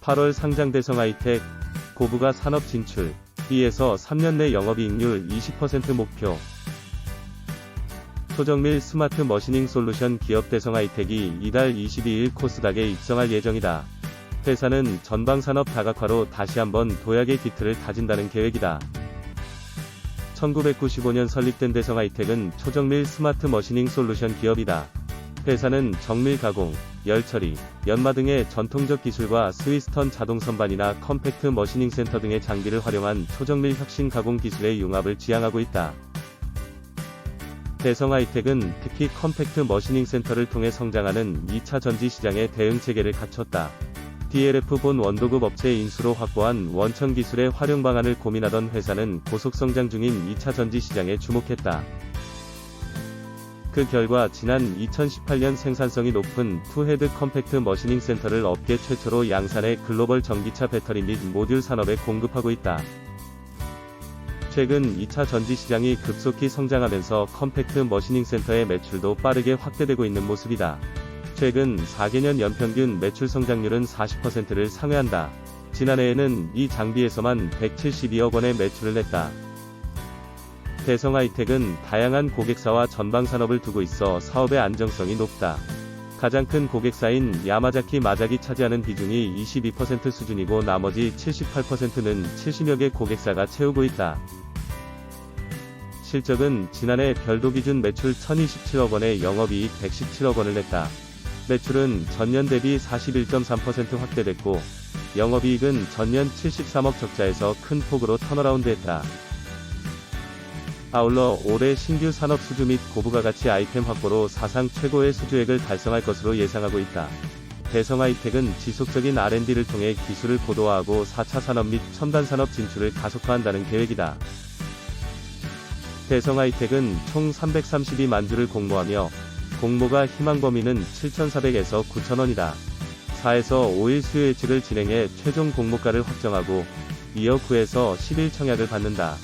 8월 상장 대성 하이텍, 고부가 산업 진출, B에서 3년 내 영업이익률 20% 목표. 소정밀 스마트 머시닝 솔루션 기업 대성 하이텍이 이달 22일 코스닥에 입성할 예정이다. 회사는 전방산업 다각화로 다시 한번 도약의 기틀을 다진다는 계획이다. 1995년 설립된 대성 하이텍은 초정밀 스마트 머시닝 솔루션 기업이다. 회사는 정밀 가공, 열 처리, 연마 등의 전통적 기술과 스위스턴 자동 선반이나 컴팩트 머시닝 센터 등의 장비를 활용한 초정밀 혁신 가공 기술의 융합을 지향하고 있다. 대성 하이텍은 특히 컴팩트 머시닝 센터를 통해 성장하는 2차 전지 시장의 대응 체계를 갖췄다. DLF-본 원도급 업체 인수로 확보한 원천 기술의 활용 방안을 고민하던 회사는 고속 성장 중인 2차 전지 시장에 주목했다. 그 결과 지난 2018년 생산성이 높은 투헤드 컴팩트 머시닝 센터를 업계 최초로 양산의 글로벌 전기차 배터리 및 모듈 산업에 공급하고 있다. 최근 2차 전지 시장이 급속히 성장하면서 컴팩트 머시닝 센터의 매출도 빠르게 확대되고 있는 모습이다. 최근 4개년 연평균 매출 성장률은 40%를 상회한다. 지난해에는 이 장비에서만 172억 원의 매출을 냈다. 대성 하이텍은 다양한 고객사와 전방 산업을 두고 있어 사업의 안정성이 높다. 가장 큰 고객사인 야마자키 마작이 차지하는 비중이 22% 수준이고 나머지 78%는 70여 개 고객사가 채우고 있다. 실적은 지난해 별도 기준 매출 1027억 원에 영업이익 117억 원을 냈다. 매출은 전년 대비 41.3% 확대됐고, 영업이익은 전년 73억 적자에서 큰 폭으로 턴어라운드했다. 아울러 올해 신규 산업 수주 및 고부가 가치 아이템 확보로 사상 최고의 수주액을 달성할 것으로 예상하고 있다. 대성하이텍은 지속적인 R&D를 통해 기술을 고도화하고 4차 산업 및 첨단 산업 진출을 가속화한다는 계획이다. 대성하이텍은 총 332만 주를 공모하며 공모가 희망 범위는 7,400에서 9,000원이다. 4에서 5일 수요 예측을 진행해 최종 공모가를 확정하고 이어 9에서 10일 청약을 받는다.